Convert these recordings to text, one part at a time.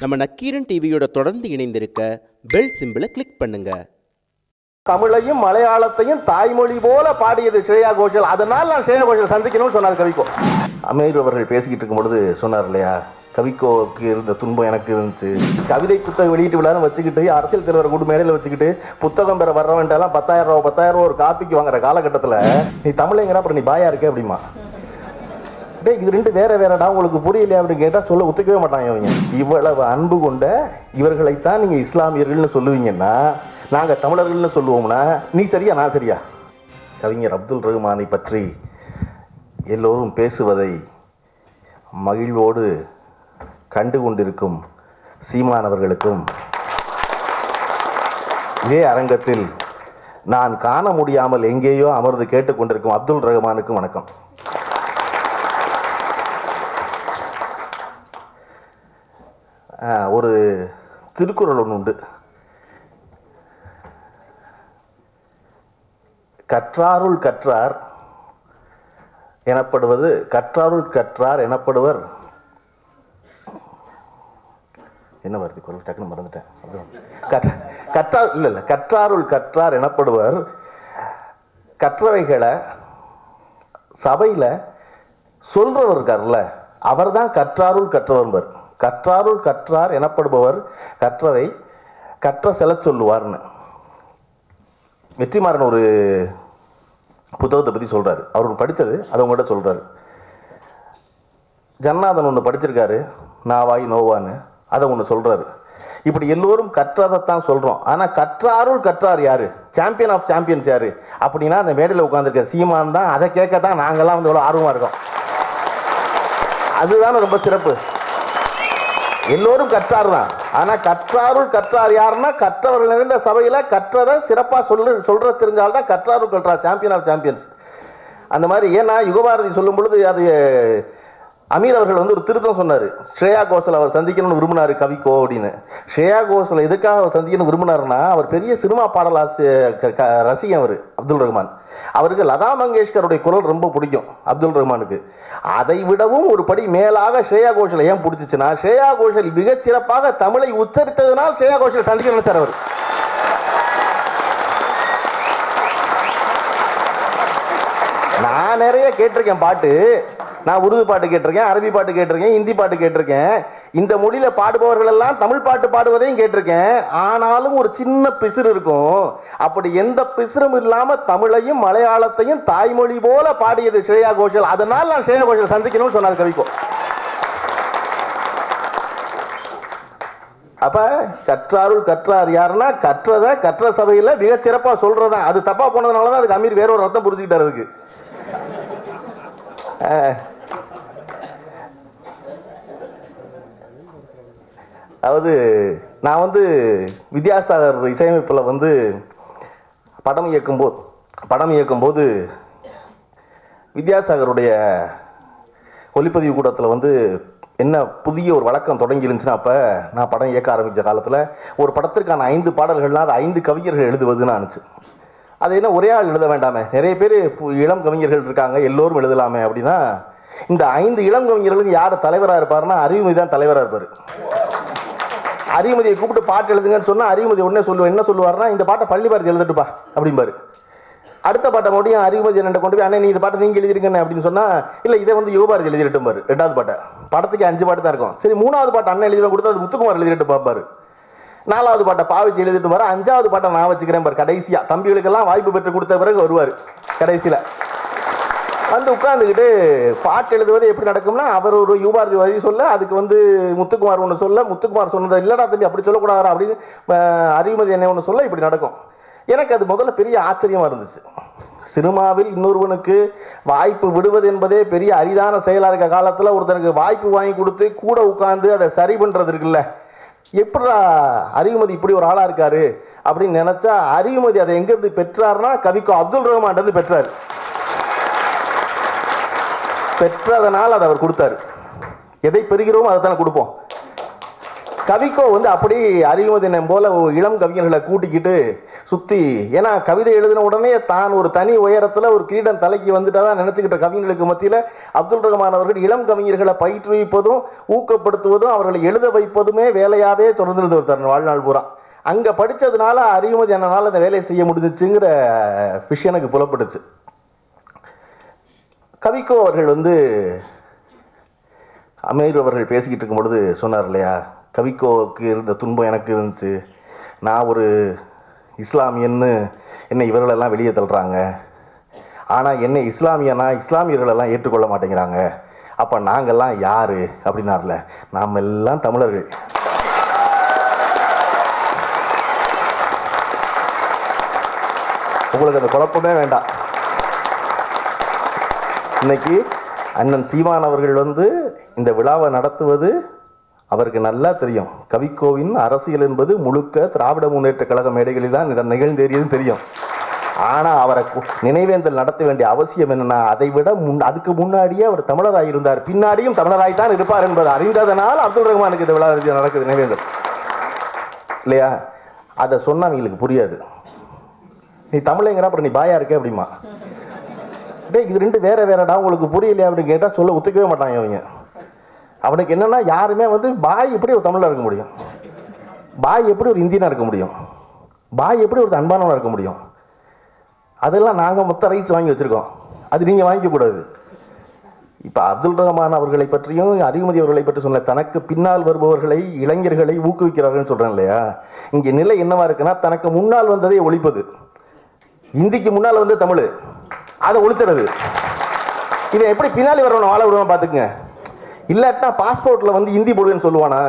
நம்ம நக்கீரன் டிவியோட தொடர்ந்து இணைந்திருக்க பெல் சிம்பிளை கிளிக் பண்ணுங்க. தமிழையும் மலையாளத்தையும் தாய்மொழி போல பாடியது ஸ்ரேயா கோஷல். அதனால் நான் ஸ்ரேயா கோஷல் சந்திக்கணும்னு சொன்னார் கவிக்கோ அமீர் அவர்கள் பேசிக்கிட்டு இருக்கும் பொழுது சொன்னார் இல்லையா? கவிக்கோவுக்கு இருந்த துன்பம் எனக்கு இருந்துச்சு. கவிதை புத்தகம் வெளியிட்டு விழான்னு வச்சுக்கிட்டு அரசியல் தலைவர் கூட்டு மேடையில் வச்சுக்கிட்டு புத்தகம் பெற வர்றவன்ட்டெல்லாம் பத்தாயிரம் ரூபா பத்தாயிரம் ரூபா ஒரு காப்பிக்கு வாங்குற காலகட்டத்தில் நீ தமிழைங்கிற அப்புறம் நீ பாயா இருக்க அப்படிமா? டேய் இது ரெண்டு வேற வேறடா உங்களுக்கு புரியலையா அப்படின்னு கேட்டால் சொல்ல ஒத்துக்கவே மாட்டாங்க இவங்க. இவ்வளவு அன்பு கொண்ட இவர்களைத்தான் நீங்கள் இஸ்லாமியர்கள்னு சொல்லுவீங்கன்னா நாங்கள் தமிழர்கள்னு சொல்லுவோம்னா நீ சரியா நான் சரியா? கவிஞர் அப்துல் ரஹ்மானை பற்றி எல்லோரும் பேசுவதை மகிழ்வோடு கண்டு கொண்டிருக்கும் சீமானவர்களுக்கும் இதே அரங்கத்தில் நான் காண முடியாமல் எங்கேயோ அமர்ந்து கேட்டுக்கொண்டிருக்கும் அப்துல் ரஹ்மானுக்கும் வணக்கம். ஒரு திருக்குறள் ஒன்று உண்டு. கற்றாருள் கற்றார் எனப்படுவது கற்றாருள் கற்றார் எனப்படுவர். என்ன வருது குரல்? டக்குன்னு மறந்துட்டேன். கற்றா கற்ற- இல்லை இல்லை. கற்றாருள் கற்றார் எனப்படுவர். கற்றவைகளை சபையில் சொல்றவர் இருக்கார்ல அவர் தான் கற்றாருள் கற்றவர்பர் கற்றாருள் கற்றார் எனப்படுபவர் கற்றதை கற்ற செல சொல்லுவார்னு. வெற்றிமாறன் ஒரு புத்தகத்தை பற்றி சொல்கிறாரு அவர் படித்தது அதை உங்கள்கிட்ட சொல்றாரு. ஜன்னாதன் ஒன்று படிச்சிருக்காரு நாவாய் நோவான்னு அதை ஒன்று சொல்கிறாரு இப்படி எல்லோரும் கற்றதைத்தான் சொல்கிறோம் ஆனால் கற்றாருள் கற்றார் யார்? சாம்பியன் ஆஃப் சாம்பியன்ஸ் யார்? அப்படின்னா அந்த மேடையில் உட்காந்துருக்க சீமான் தான். அதை கேட்க தான் நாங்கள்லாம் வந்து எவ்வளோ ஆர்வமாக இருக்கோம். அதுதானே ரொம்ப சிறப்பு. எல்லோரும் கற்றார் தான் ஆனா கற்றாருள் கற்றார் யாருன்னா கற்றவர்கள் நிறைந்த சபையில கற்றதை சிறப்பா சொல்லு சொல்ற தெரிஞ்சால்தான் கற்றாருள் கற்றார் சாம்பியன் ஆஃப் சாம்பியன்ஸ் அந்த மாதிரி ஏன்னா யுகபாரதி சொல்லும் பொழுது அது அமீர் அவர்கள் வந்து ஒரு திருத்தம் சொன்னார். ஸ்ரேயா கோஷல் அவர் சந்திக்கணும்னு விரும்பினார் கவிக்கோ அப்படின்னு. ஸ்ரேயா கோஷல் எதுக்காக அவர் சந்திக்கணும்னு விரும்பினாருன்னா அவர் பெரிய சினிமா பாடலாசிய க- க- ரசிகன் அவர் அப்துல் ரஹ்மான். அவருக்கு லதா மங்கேஷ்கருடைய குரல் ரொம்ப பிடிக்கும் அப்துல் ரஹ்மானுக்கு. அதை விடவும் ஒரு படி மேலாக ஸ்ரேயா கோஷல் ஏன் பிடிச்சிச்சுன்னா ஸ்ரேயா கோஷல் மிகச் சிறப்பாக தமிழை உச்சரித்ததனால் ஸ்ரேயா கோஷல் சந்திக்கணும் நினைச்சார் அவர். நான் நிறைய கேட்டிருக்கேன் பாட்டு. நான் உருது பாட்டு கேட்டிருக்கேன் அரபி பாட்டு கேட்டிருக்கேன் ஹிந்தி பாட்டு கேட்டிருக்கேன். இந்த மொழியில பாடுபவர்கள் எல்லாம் தமிழ் பாட்டு பாடுவதையும் கேட்டிருக்கேன். ஆனாலும் ஒரு சின்ன பிசிறு இருக்கும். அப்படி எந்த பிசிறும் இல்லாம தமிழையும் மலையாளத்தையும் தாய்மொழி போல பாடியது ஸ்ரேயா கோஷல். அதனால் நான் ஸ்ரேயா கோஷல் சந்திக்கணும்னு சொன்னார் கவிக்கோ. அப்ப கற்றாருள் கற்றார் யாருன்னா கற்றதை கற்ற சபையில மிக சிறப்பா சொல்றதா. அது தப்பா போனதுனால தான் அதுக்கு அமீர் வேற ஒரு ரத்தம் புரிஞ்சுக்கிட்டாரு அதுக்கு. அதாவது நான் வந்து வித்யாசாகர் இசையமைப்பில் வந்து படம் இயக்கும்போது படம் இயக்கும்போது வித்யாசாகருடைய ஒளிப்பதிவு கூடத்தில் வந்து என்ன புதிய ஒரு வழக்கம் தொடங்கி இருந்துச்சுன்னா அப்போ நான் படம் இயக்க ஆரம்பித்த காலத்தில் ஒரு படத்திற்கான ஐந்து பாடல்கள்லாம் அது ஐந்து கவிஞர்கள் எழுதுவதுன்னு ஆணுச்சு. அது என்ன ஒரே ஆள் எழுத வேண்டாமே. நிறைய பேர் இளம் கவிஞர்கள் இருக்காங்க எல்லோரும் எழுதலாமே அப்படின்னா இந்த ஐந்து இளம் கவிஞர்களுக்கு யார் தலைவராக இருப்பாருன்னா அறிவுமதி தான் தலைவராக இருப்பார். அறிமதியை கூப்பிட்டு பாட்டு எழுதுங்கன்னு சொன்னால் அறிமதி உடனே சொல்லுவேன் என்ன சொல்லுவாருன்னா இந்த பாட்டை பள்ளி பாரதி எழுதட்டுப்பா அப்படிம்பாரு. அடுத்த பாட்டை மட்டும் அறிவுமதி என்ன கொண்டு போய் அண்ணே நீ இந்த பாட்டை நீங்கள் எழுதிருக்கேன் அப்படின்னு சொன்னால் இல்லை இதை வந்து யுவபாரதி எழுதிட்டு பாரு ரெண்டாவது பாட்டை. படத்துக்கு அஞ்சு பாட்டு தான் இருக்கும். சரி மூணாவது பாட்டு அண்ணன் எழுதி கொடுத்தா அது முத்துக்குமார் எழுதிட்டு பார்ப்பாரு நாலாவது பாட்டை பாவிச்சு எழுதிட்டு வர அஞ்சாவது பாட்டை நான் வச்சுக்கிறேன் பாரு கடைசியாக தம்பிகளுக்கெல்லாம் வாய்ப்பு பெற்று கொடுத்த பிறகு வருவார் கடைசியில். வந்து உட்காந்துக்கிட்டு பாட்டு எழுதுவது எப்படி நடக்கும்னா அவர் ஒரு யுவாரதி வரி சொல்ல அதுக்கு வந்து முத்துக்குமார் ஒன்று சொல்ல முத்துக்குமார் சொன்னது இல்லடா தம்பி அப்படி சொல்லக்கூடாதா அப்படின்னு அறிவுமதி என்ன ஒன்று சொல்ல இப்படி நடக்கும். எனக்கு அது முதல்ல பெரிய ஆச்சரியமா இருந்துச்சு. சினிமாவில் இன்னொருவனுக்கு வாய்ப்பு விடுவது என்பதே பெரிய அரிதான செயலாக இருக்க காலத்தில் ஒருத்தனுக்கு வாய்ப்பு வாங்கி கொடுத்து கூட உட்காந்து அதை சரி பண்ணுறது இருக்குல்ல. எப்படா அறிவுமதி இப்படி ஒரு ஆளாக இருக்காரு அப்படின்னு நினச்சா அறிவுமதி அதை எங்கேருந்து பெற்றாருன்னா கவிக்கோ அப்துல் ரஹ்மான் பெற்றார். பெற்றதனால் அதை அவர் கொடுத்தாரு. எதை பெறுகிறோமோ அதை தானே கொடுப்போம். கவிக்கோ வந்து அப்படி அறிவுமதினம் போல இளம் கவிஞர்களை கூட்டிக்கிட்டு சுற்றி ஏன்னா கவிதை எழுதின உடனே தான் ஒரு தனி உயரத்தில் ஒரு கிரீடம் தலைக்கு வந்துட்டாதான் நினச்சிக்கிட்ட கவிஞர்களுக்கு மத்தியில் அப்துல் ரஹ்மான் அவர்கள் இளம் கவிஞர்களை பயிற்றுவிப்பதும் ஊக்கப்படுத்துவதும் அவர்களை எழுத வைப்பதுமே வேலையாகவே தொடர்ந்து ஒருத்தர் வாழ்நாள் பூரா. அங்கே படித்ததுனால அறிவுமதி அண்ணனால அந்த வேலையை செய்ய முடிஞ்சிச்சுங்கிற விஷயம் எனக்கு புலப்பட்டுச்சு. கவிக்கோ அவர்கள் வந்து அமீர் அவர்கள் பேசிக்கிட்டு இருக்கும் பொழுது சொன்னார் இல்லையா? கவிக்கோவுக்கு இருந்த துன்பம் எனக்கு இருந்துச்சு. நான் ஒரு இஸ்லாமியன்னு என்னை இவர்களெல்லாம் வெளியே தள்ளுறாங்க. ஆனால் என்னை இஸ்லாமியனா இஸ்லாமியர்களெல்லாம் ஏற்றுக்கொள்ள மாட்டேங்கிறாங்க. அப்போ நாங்கள்லாம் யார்? அப்படின்னார்ல. நாம் எல்லாம் தமிழர்கள். உங்களுக்கு அந்த குழப்பமே வேண்டாம். இன்னைக்கு அண்ணன் சீமான் அவர்கள் வந்து இந்த விழாவை நடத்துவது அவருக்கு நல்லா தெரியும். கவிக்கோவின் அரசியல் என்பது முழுக்க திராவிட முன்னேற்ற கழக மேடைகளில் தான் நிகழ்ந்தேறியது தெரியும். ஆனால் அவரை நினைவேந்தல் நடத்த வேண்டிய அவசியம் என்னன்னா அதை விட முன் அதுக்கு முன்னாடியே அவர் தமிழராக இருந்தார். பின்னாடியும் தமிழராய் தான் இருப்பார் என்பது அறிந்ததனால் அப்துல் ரஹ்மானுக்கு இந்த விழா நடக்குது நினைவேந்தல். இல்லையா? அதை சொன்னால் அவங்களுக்கு புரியாது. நீ தமிழைங்கிற அப்புறம் நீ பாயா இருக்க அப்படிமா. டேய் இது ரெண்டு வேற வேறடா உங்களுக்கு புரியலையா அப்படின்னு கேட்டால் சொல்ல ஒத்துக்கவே மாட்டாங்க அவங்க அவனுக்கு என்னன்னா யாருமே வந்து பாய் எப்படி ஒரு தமிழாக இருக்க முடியும்? பாய் எப்படி ஒரு இந்தியனாக இருக்க முடியும்? பாய் எப்படி ஒரு அன்பானவனாக இருக்க முடியும்? அதெல்லாம் நாங்கள் மொத்த ரைட்ஸ் வாங்கி வச்சுருக்கோம். அது நீங்கள் வாங்கிக்கக்கூடாது இப்போ அப்துல் ரஹ்மான் அவர்களை பற்றியும் அறிமதி அவர்களை பற்றி சொன்ன தனக்கு பின்னால் வருபவர்களை இளைஞர்களை ஊக்குவிக்கிறார்கள்னு சொல்கிறேன் இல்லையா? இங்கே நிலை என்னவா இருக்குன்னா தனக்கு முன்னால் வந்ததை ஒழிப்பது. இந்திக்கு முன்னால் வந்து தமிழ். அதை ஒழிச்சுறது இதை எப்படி பின்னாடி வரவனை வாழ விடுவான் பார்த்துக்குங்க. இல்லாட்டா பாஸ்போர்ட்டில் வந்து ஹிந்தி போடுவேன்னு சொல்லுவானா?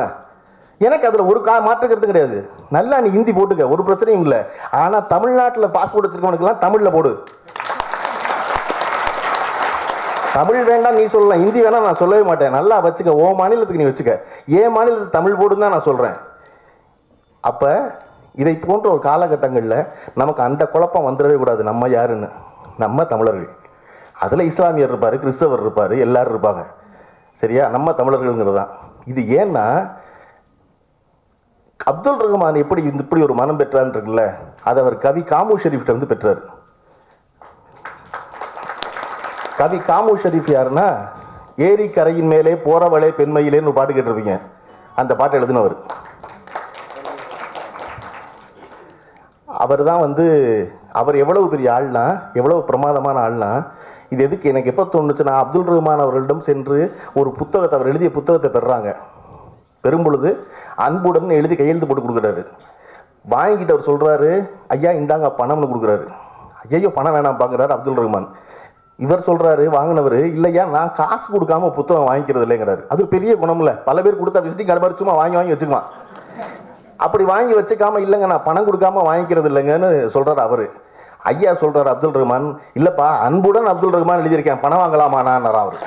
எனக்கு அதில் ஒரு கா மாற்றுக்கிறது கிடையாது. நல்லா நீ ஹிந்தி போட்டுக்க ஒரு பிரச்சனையும் இல்லை. ஆனால் தமிழ்நாட்டில் பாஸ்போர்ட் வச்சிருக்கவனுக்கெல்லாம் தமிழில் போடு. தமிழ் வேண்டாம் நீ சொல்லலாம். ஹிந்தி வேணாம் நான் சொல்லவே மாட்டேன். நல்லா வச்சுக்க. ஓ மாநிலத்துக்கு நீ வச்சுக்க. ஏன் மாநிலத்துக்கு தமிழ் போடுன்னு தான் நான் சொல்கிறேன் அப்போ இதை போன்ற ஒரு காலகட்டங்களில் நமக்கு அந்த குழப்பம் வந்துடவே கூடாது. நம்ம யாருன்னு. நம்ம தமிழர்கள். அதில் இஸ்லாமியர் இருப்பார் கிறிஸ்தவர் இருப்பார் எல்லாரும் இருப்பாங்க. சரியா? நம்ம தமிழர்கள்ங்கிறது தான் இது ஏன்னா அப்துல் ரஹ்மான் எப்படி இப்படி ஒரு மனம் பெற்றான்னு இருக்குல்ல அதை அவர் கவி காமு ஷெரீஃப்ட வந்து பெற்றார். கவி காமு ஷெரீஃப் யாருன்னா ஏரி கரையின் மேலே போறவளே பெண்மையிலேன்னு ஒரு பாட்டு கேட்டிருப்பீங்க. அந்த பாட்டை எழுதினவர். அவர் தான் வந்து அவர் எவ்வளவு பெரிய ஆள்னா எவ்வளவு பிரமாதமான ஆள்னா இது எதுக்கு எனக்கு எப்போ தோணுச்சுன்னா அப்துல் ரஹ்மான் அவர்களிடம் சென்று ஒரு புத்தகத்தை அவர் எழுதிய புத்தகத்தை பெறுறாங்க பெறும்பொழுது அன்புடன் எழுதி கையெழுத்து போட்டு கொடுக்குறாரு. வாங்கிட்டு அவர் சொல்கிறாரு ஐயா இந்தாங்க பணம்னு கொடுக்குறாரு. ஐயோ பணம் வேணாம் பார்க்குறாரு அப்துல் ரஹ்மான். இவர் சொல்கிறாரு வாங்கினவர் இல்லையா நான் காசு கொடுக்காம புத்தகம் வாங்கிக்கிறது இல்லைங்கிறாரு அது பெரிய பெரிய இல்லை. பல பேர் கொடுத்தா விசிட்டிங் கார்டு மாதிரி சும்மா வாங்கி வாங்கி வச்சுக்குவான். அப்படி வாங்கி வச்சுக்காம இல்லைங்க நான் பணம் கொடுக்காம வாங்கிக்கிறது இல்லைங்கன்னு சொல்கிறார் அவர். ஐயா சொல்கிறார் அப்துல் ரஹ்மான் இல்லைப்பா அன்புடன் அப்துல் ரஹ்மான் எழுதியிருக்கேன் பணம் வாங்கலாமானார் அவர்.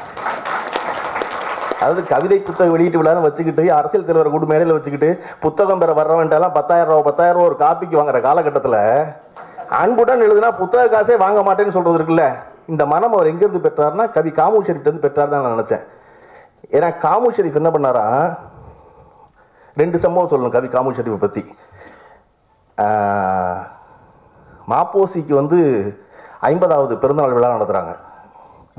அதாவது கவிதை புத்தகம் வெளியீட்டு விழான்னு வச்சுக்கிட்டு அரசியல் தலைவரை கூட்டு மேடையில் வச்சுக்கிட்டு புத்தகம் பெற வர்றவன்ட்டெல்லாம் பத்தாயிரம் ரூபா பத்தாயிரம் ரூபா ஒரு காப்பிக்கு வாங்குற காலகட்டத்தில் அன்புடன் எழுதுனா புத்தக காசே வாங்க மாட்டேன்னு சொல்கிறது இருக்குல்ல இந்த மனம் அவர் எங்கேருந்து பெற்றார்னா கவி காமு இருந்து பெற்றார் தான் நான் நினச்சேன். ஏன்னா காமு ஷெரீஃப் என்ன பண்ணாரா ரெண்டு சம்பவம் சொல்லணும் கவி காமு ஷெரீஃபை பற்றி மாப்போசிக்கு வந்து ஐம்பதாவது பிறந்தநாள் விழா நடத்துகிறாங்க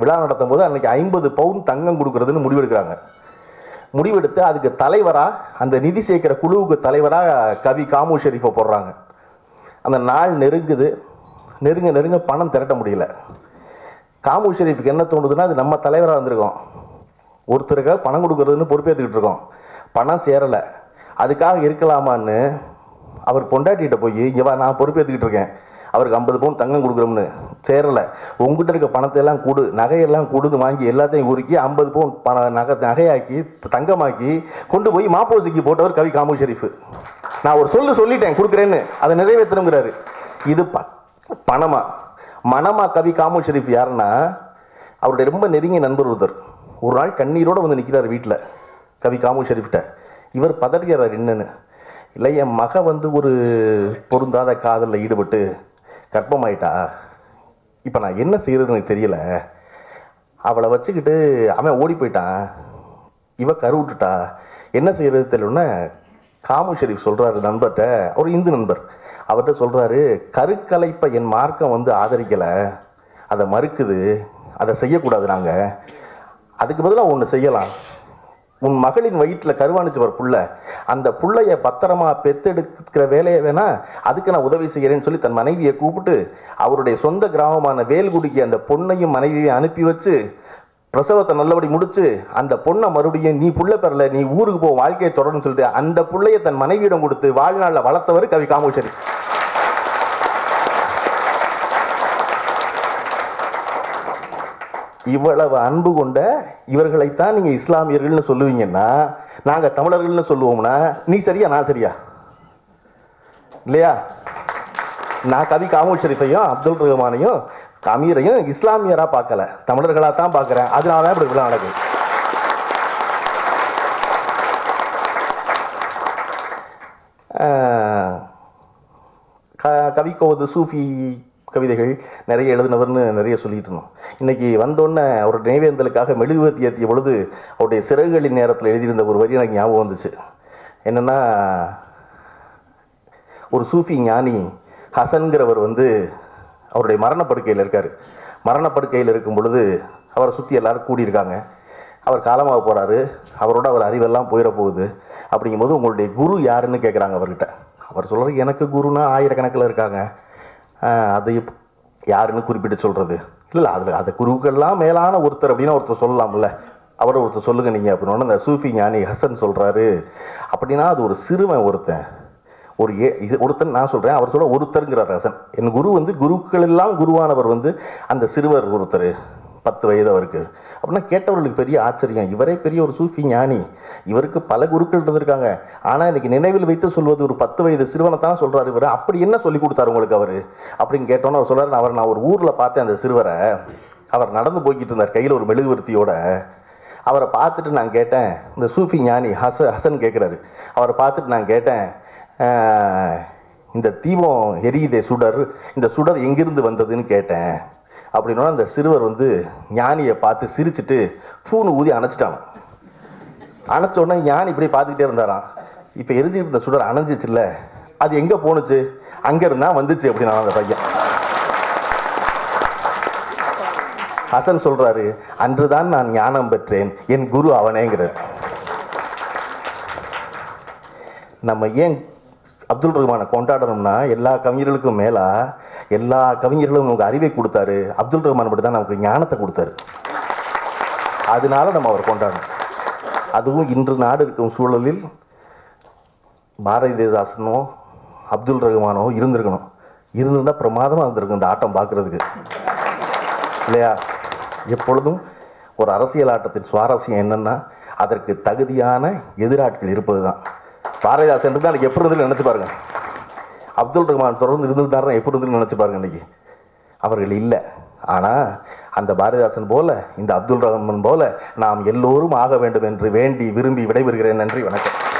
விழா நடத்தும் போது அன்னைக்கு ஐம்பது பவுன் தங்கம் கொடுக்குறதுன்னு முடிவெடுக்கிறாங்க. முடிவெடுத்து அதுக்கு தலைவராக அந்த நிதி சேர்க்கிற குழுவுக்கு தலைவராக கவி காமு ஷெரீஃபை போடுறாங்க. அந்த நாள் நெருங்குது. நெருங்க நெருங்க பணம் திரட்ட முடியல. காமு ஷெரீஃபுக்கு என்ன தோணுதுன்னா அது நம்ம தலைவராக வந்திருக்கோம் ஒருத்தருக்காக பணம் கொடுக்குறதுன்னு பொறுப்பேற்றுக்கிட்டு இருக்கோம். பணம் சேரலை. அதுக்காக இருக்கலாமான்னு அவர் பொண்டாட்டிகிட்ட போய் இங்கே வா நான் பொறுப்பேற்றுக்கிட்டு இருக்கேன். அவருக்கு ஐம்பது பவுன் தங்கம் கொடுக்குறோம்னு சேரலை. உங்ககிட்ட இருக்க பணத்தை எல்லாம் கொடு. நகையெல்லாம் கொடுத்து வாங்கி எல்லாத்தையும் உருக்கி ஐம்பது பவுன் பண நகை நகையாக்கி தங்கமாக்கி கொண்டு போய் மாப்போசிக்கு போட்டவர் கவி காமு ஷெரீஃப். நான் ஒரு சொல்லு சொல்லிட்டேன் கொடுக்குறேன்னு. அதை நிறைவேற்றணுங்கிறாரு. இது ப பணமா? மனமா கவி காமு ஷெரீஃப் யாருன்னா அவருடைய ரொம்ப நெருங்கிய நண்பர் ஒருத்தர். ஒரு நாள் கண்ணீரோடு வந்து நிற்கிறார் வீட்டில் கவி காமு ஷெரீஃப்கிட்ட இவர் பதறுகிறார் என்னன்னு இல்லை என் மக வந்து ஒரு பொருந்தாத காதலில் ஈடுபட்டு கர்ப்பமாயிட்டா? இப்போ நான் என்ன செய்யறதுன்னு எனக்கு தெரியல. அவளை வச்சுக்கிட்டு அவன் ஓடி போயிட்டான். இவ கருவிட்டுட்டா என்ன செய்யறது தெரியலன்னா காமு ஷெரீஃப் சொல்றாரு நண்பர்கிட்ட ஒரு இந்து நண்பர். அவர்கிட்ட சொல்றாரு கருக்கலைப்பை என் மார்க்கம் வந்து ஆதரிக்கலை. அதை மறுக்குது. அதை செய்யக்கூடாது நாங்கள் அதுக்கு பதிலாக ஒன்று செய்யலாம். உன் மகளின் வயிற்றில் கருவாணிச்சு வர புள்ள. அந்த புள்ளைய பத்திரமா பெத்தெடுக்கிற வேலையை வேணா அதுக்கு நான் உதவி செய்கிறேன்னு சொல்லி தன் மனைவியை கூப்பிட்டு அவருடைய சொந்த கிராமமான வேல்குடிக்கு அந்த பொண்ணையும் மனைவியையும் அனுப்பி வச்சு பிரசவத்தை நல்லபடி முடிச்சு அந்த பொண்ணை மறுபடியும் நீ புள்ள பெறல நீ ஊருக்கு போ வாழ்க்கையை தொடரும்னு சொல்லிட்டு அந்த புள்ளைய தன் மனைவியிடம் கொடுத்து வாழ்நாளில் வளர்த்தவர் கவி காமேஸ்வரி இவ்வளவு அன்பு கொண்ட இவர்களைத்தான் நீங்க இஸ்லாமியர்கள்னு சொல்லுவீங்கன்னா நாங்க தமிழர்கள்னு சொல்லுவோம்னா நீ சரியா நான் சரியா? இல்லையா? நான் கவி காமூல் ஷெரீஃபையும் அப்துல் ரஹ்மானையும் அமீரையும் இஸ்லாமியரா பார்க்கல. தமிழர்களா தான் பார்க்கறேன். அதனால தான் இப்படி விழா நடக்குது. கவி க- சூஃபி கவிதைகள் நிறைய எழுதினவர்னு நிறைய சொல்லிட்டு இருந்தோம். இன்னைக்கு வந்தோடனே அவர் நினைவேந்தலுக்காக மெழுகுவர்த்தி ஏற்றிய பொழுது அவருடைய சிறகுகளின் நேரத்தில் எழுதியிருந்த ஒரு வரி எனக்கு ஞாபகம் வந்துச்சு. என்னென்னா ஒரு சூஃபி ஞானி ஹசன்கிறவர் வந்து அவருடைய மரணப்படுக்கையில் இருக்கார். மரணப்படுக்கையில் இருக்கும் பொழுது அவரை சுற்றி எல்லாரும் கூடியிருக்காங்க. அவர் காலமாக போகிறாரு அவரோட அவர் அறிவெல்லாம் போயிட போகுது அப்படிங்கும்போது உங்களுடைய குரு யாருன்னு கேட்குறாங்க அவர்கிட்ட. அவர் சொல்கிறார் எனக்கு குருனா ஆயிரக்கணக்கில் இருக்காங்க. ஆஹ் அது யாருன்னு குறிப்பிட்டு சொல்கிறது இல்லை அதில் அந்த குருவுக்கெல்லாம் மேலான ஒருத்தர் அப்படின்னு ஒருத்தர் சொல்லலாம்ல. அவரை ஒருத்தர் சொல்லுங்க நீங்கள் அப்படின்னு அந்த சூஃபி ஞானி ஹசன் சொல்கிறாரு அப்படின்னா அது ஒரு சிறுவன் ஒருத்தன். ஒரு ஏ இது ஒருத்தன் நான் சொல்கிறேன் அவர் சொல்ல ஒருத்தருங்கிறார் ஹசன். என் குரு வந்து குருக்கள் எல்லாம் குருவானவர் வந்து அந்த சிறுவர் ஒருத்தர் பத்து வயது அவருக்கு. அப்படின்னா கேட்டவர்களுக்கு பெரிய ஆச்சரியம். இவரே பெரிய ஒரு சூஃபி ஞானி. இவருக்கு பல குருக்கள் இருந்திருக்காங்க. ஆனால் இன்னைக்கு நினைவில் வைத்து சொல்வது ஒரு பத்து வயது சிறுவனை தான் சொல்கிறார் இவர். அப்படி என்ன சொல்லி கொடுத்தாரு உங்களுக்கு அவர்? அப்படின்னு கேட்டோன்னே அவர் சொல்றாரு அவர் நான் ஒரு ஊரில் பார்த்தேன் அந்த சிறுவரை. அவர் நடந்து போய்கிட்டு இருந்தார் கையில் ஒரு மெழுகுவர்த்தியோட. அவரை பார்த்துட்டு நான் கேட்டேன் இந்த சூஃபி ஞானி ஹச ஹசன் கேட்குறாரு அவரை பார்த்துட்டு நான் கேட்டேன் இந்த தீபம் எரியுதே சுடர். இந்த சுடர் எங்கிருந்து வந்ததுன்னு கேட்டேன். அப்படின்னா அந்த சிறுவர் வந்து ஞானியை பார்த்து சிரிச்சிட்டு பூனு ஊதி அணைச்சிட்டான். அணைச்ச உடனே ஞானி இப்படி பார்த்துக்கிட்டே இருந்தாராம். இப்போ எரிஞ்சுக்கிட்டு இருந்த சுடர் அணைஞ்சிச்சுல்ல அது எங்கே போணுச்சு? அங்கே இருந்தா வந்துச்சு அப்படின்னா அந்த பையன். ஹசன் சொல்றாரு அன்றுதான் நான் ஞானம் பெற்றேன் என் குரு அவனேங்கிறார். நம்ம ஏன் அப்துல் ரஹ்மானை கொண்டாடணும்னா எல்லா கவிஞர்களுக்கும் மேலே எல்லா கவிஞர்களும் நமக்கு அறிவை கொடுத்தாரு. அப்துல் ரஹ்மான் மட்டும் தான் நமக்கு ஞானத்தை கொடுத்தாரு. அதனால நம்ம அவர் கொண்டாடணும். அதுவும் இன்று நாடு இருக்கும் சூழலில் பாரதிதாசனோ அப்துல் ரஹ்மானோ இருந்திருக்கணும். இருந்திருந்தால் பிரமாதமாக இருந்திருக்கும் இந்த ஆட்டம் பார்க்கறதுக்கு. இல்லையா? எப்பொழுதும் ஒரு அரசியல் ஆட்டத்தின் சுவாரஸ்யம் என்னன்னா அதற்கு தகுதியான எதிராட்கள் இருப்பது தான் பாரதிதாசன் இருந்தால் எனக்கு எப்படி இருந்து நினச்சி பாருங்க. அப்துல் ரஹ்மான் தொடர்ந்து இருந்திருந்தாருன்னா எப்படி இருந்து நினச்சி பாருங்க இன்னைக்கு. அவர்கள் இல்லை. ஆனால் அந்த பாரதிதாசன் போல இந்த அப்துல் ரஹ்மான் போல நாம் எல்லோரும் ஆக வேண்டும் என்று வேண்டி விரும்பி விடைபெறுகிறேன். நன்றி வணக்கம்.